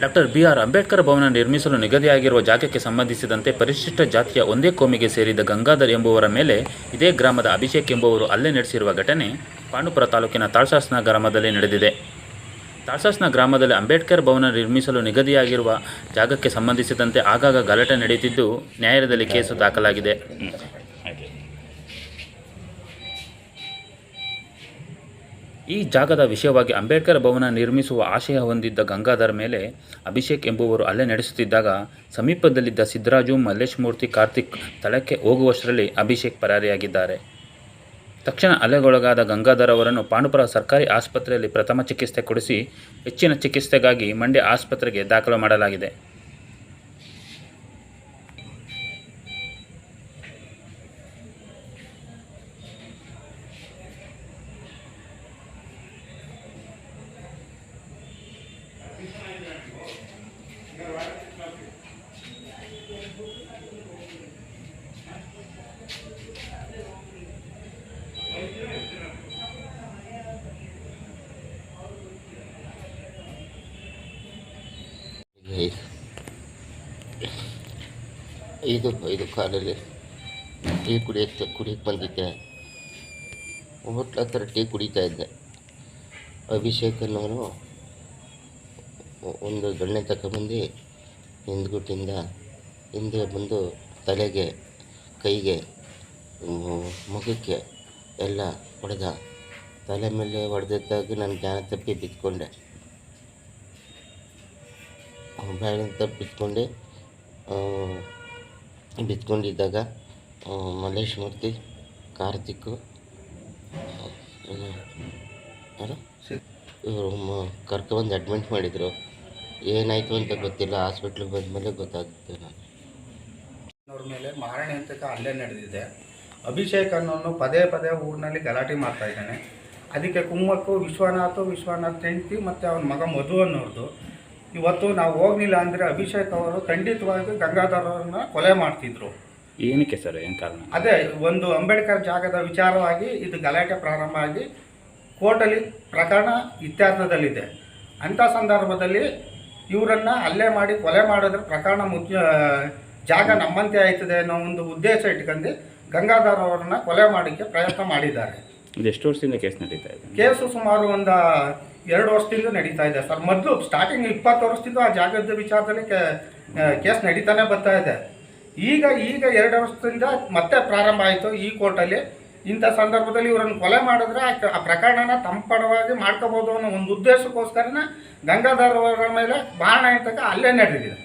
Doctor B R Ambedkar Bhavan ನಿರ್ಮಿಸಲು ನಿಗದಿಯಾಗಿರುವ ಜಾಗಕ್ಕೆ ಸಂಬಂಧಿಸಿದಂತೆ ಪರಿಶಿಷ್ಟ ಜಾತಿಯ ಒಂದೇ ಕೋಮಿಗೆ ಸೇರಿದ ಗಂಗಾಧರ್ ಎಂಬುವರ ಮೇಲೆ ಇದೇ ಗ್ರಾಮದ ಅಭಿಷೇಕ್ ಎಂಬುವರು ಅಲ್ಲೇ ನಡೆಸಿರುವ ಘಟನೆ ಪಾಂಡುಪುರ ತಾಲೂಕಿನ ತಾಳ್ಸಾಸ್ನ ಗ್ರಾಮದಲ್ಲಿ ನಡೆದಿದೆ. ತಾಳ್ಸಾಸ್ನ ಗ್ರಾಮದಲ್ಲಿ ಅಂಬೇಡ್ಕರ್ ಭವನ ನಿರ್ಮಿಸಲು ನಿಗದಿಯಾಗಿರುವ ಜಾಗಕ್ಕೆ ಸಂಬಂಧಿಸಿದಂತೆ ಆಗಾಗ ಗಲಾಟೆ ನಡೆಯುತ್ತಿದ್ದು ನ್ಯಾಯಾಲಯದಲ್ಲಿ ಕೇಸು ದಾಖಲಾಗಿದೆ. ಈ ಜಾಗದ ವಿಷಯವಾಗಿ ಅಂಬೇಡ್ಕರ್ ಭವನ ನಿರ್ಮಿಸುವ ಆಶಯ ಹೊಂದಿದ್ದ ಗಂಗಾಧರ್ ಮೇಲೆ ಅಭಿಷೇಕ್ ಎಂಬುವರು ಹಲ್ಲೆ ನಡೆಸುತ್ತಿದ್ದಾಗ ಸಮೀಪದಲ್ಲಿದ್ದ ಸಿದ್ದರಾಜು ಮಲ್ಲೇಶ್ ಮೂರ್ತಿ ಕಾರ್ತಿಕ್ ಸ್ಥಳಕ್ಕೆ ಹೋಗುವಷ್ಟರಲ್ಲಿ ಅಭಿಷೇಕ್ ಪರಾರಿಯಾಗಿದ್ದಾರೆ. ತಕ್ಷಣ ಅಲೆಗೊಳಗಾದ ಗಂಗಾಧರ್ ಅವರನ್ನು ಪಾಂಡುಪುರ ಸರ್ಕಾರಿ ಆಸ್ಪತ್ರೆಯಲ್ಲಿ ಪ್ರಥಮ ಚಿಕಿತ್ಸೆ ಕೊಡಿಸಿ ಹೆಚ್ಚಿನ ಚಿಕಿತ್ಸೆಗಾಗಿ ಮಂಡ್ಯ ಆಸ್ಪತ್ರೆಗೆ ದಾಖಲು ಮಾಡಲಾಗಿದೆ. ಐದು ಐದು ಕಾಲಲ್ಲಿ ಟೀ ಕುಡಿಯೋಕ್ಕೆ ಕುಡಿಯಕ್ಕೆ ಬಂದಿದ್ದೆ. ಹೋಟ್ಲ ಹತ್ರ ಟೀ ಕುಡಿತಾ ಇದ್ದೆ. ಅಭಿಷೇಕ್ ಅನ್ನೋನು ಒಂದು ದೊಣ್ಣೆ ತಗೊಂಬಂದು ಹಿಂದ್ಗುಟ್ಟಿಂದ ಹಿಂದೆ ಬಂದು ತಲೆಗೆ, ಕೈಗೆ, ಮುಖಕ್ಕೆ ಎಲ್ಲ ಹೊಡೆದ. ತಲೆ ಮೇಲೆ ಹೊಡೆದಿದ್ದಾಗಿ ನಾನು ಜ್ಞಾನ ತಪ್ಪಿ ಬಿದ್ಕೊಂಡೆ ಬ್ಯಾಳಿಂದ ಬಿತ್ಕೊಂಡೆ. ಬಿತ್ಕೊಂಡಿದ್ದಾಗ ಮಲ್ಲೇಶ್ ಮೂರ್ತಿ ಕಾರ್ತಿಕ್, ಯಾರು? ಇವರು ಕರ್ಕೊಬಂದು ಅಡ್ಮಿಂಟ್ ಮಾಡಿದರು. ಏನಾಯಿತು ಅಂತ ಗೊತ್ತಿಲ್ಲ. ಹಾಸ್ಪಿಟ್ಲಿಗೆ ಬಂದಮೇಲೆ ಗೊತ್ತಾಗುತ್ತೆ ನಾನು ಅವ್ರ ಮೇಲೆ ಮಾರಣೆ ಅಂತ ಅಲ್ಲೇ ನಡೆದಿದೆ. ಅಭಿಷೇಕ್ ಅನ್ನೋನು ಪದೇ ಪದೇ ಊರಿನಲ್ಲಿ ಗಲಾಟೆ ಮಾಡ್ತಾ ಇದ್ದಾನೆ. ಅದಕ್ಕೆ ಕುಮ್ಮಕ್ಕು ವಿಶ್ವನಾಥ್ ವಿಶ್ವನಾಥ್ ಹೆಂಡತಿ ಮತ್ತು ಅವನ ಮಗ ಮಧು ಅನ್ನೋರ್ದು ಇವತ್ತು ನಾವು ಹೋಗ್ಲಿಲ್ಲ ಅಂದರೆ ಅಭಿಷೇಕ್ ಅವರು ಖಂಡಿತವಾಗಿ ಗಂಗಾಧರ್ ಅವ್ರನ್ನ ಕೊಲೆ ಮಾಡ್ತಿದ್ರು. ಏನಕ್ಕೆ ಸರ್ ಏನು ಕಾರಣ? ಅದೇ ಒಂದು ಅಂಬೇಡ್ಕರ್ ಜಾಗದ ವಿಚಾರವಾಗಿ ಇದು ಗಲಾಟೆ ಪ್ರಾರಂಭ ಆಗಿ ಕೋರ್ಟಲ್ಲಿ ಪ್ರಕರಣ ಇತ್ಯರ್ಥದಲ್ಲಿದೆ. ಅಂಥ ಸಂದರ್ಭದಲ್ಲಿ ಇವರನ್ನು ಅಲ್ಲೇ ಮಾಡಿ ಕೊಲೆ ಮಾಡಿದ್ರೆ ಪ್ರಕರಣ ಮುಖ್ಯ ಜಾಗ ನಮ್ಮಂತೆ ಆಯ್ತದೆ ಅನ್ನೋ ಒಂದು ಉದ್ದೇಶ ಇಟ್ಕೊಂಡು ಗಂಗಾಧರ್ ಅವರನ್ನ ಕೊಲೆ ಮಾಡೋಕ್ಕೆ ಪ್ರಯತ್ನ ಮಾಡಿದ್ದಾರೆ. ಇದು ಎಷ್ಟು ವರ್ಷದಿಂದ ಕೇಸ್ ನಡೀತಾ ಇದೆ? ಕೇಸು ಸುಮಾರು ಒಂದು ಎರಡು ವರ್ಷದಿಂದ ನಡೀತಾ ಇದೆ. ಸರ್, ಮೊದಲು ಸ್ಟಾರ್ಟಿಂಗ್ ಇಪ್ಪತ್ತು ವರ್ಷದಿಂದ ಆ ಜಾಗದ ವಿಚಾರದಲ್ಲಿ ಕೇಸ್ ನಡೀತಾನೆ ಬರ್ತಾ ಇದೆ. ಈಗ ಈಗ ಎರಡು ವರ್ಷದಿಂದ ಮತ್ತೆ ಪ್ರಾರಂಭ ಆಯಿತು ಈ ಕೋರ್ಟಲ್ಲಿ ಇಂಥ ಸಂದರ್ಭದಲ್ಲಿ ಇವರನ್ನು ಕೊಲೆ ಮಾಡಿದ್ರೆ ಆ ಪ್ರಕರಣನ ತಂಪಡವಾಗಿ ಮಾಡ್ಕೋಬೋದು ಅನ್ನೋ ಒಂದು ಉದ್ದೇಶಕ್ಕೋಸ್ಕರನೇ ಗಂಗಾಧರ್ ಅವರ ಮೇಲೆ ಬಾಣ ಇರ್ತಕ್ಕ ಅಲ್ಲೇ ನಡೆದಿದೆ.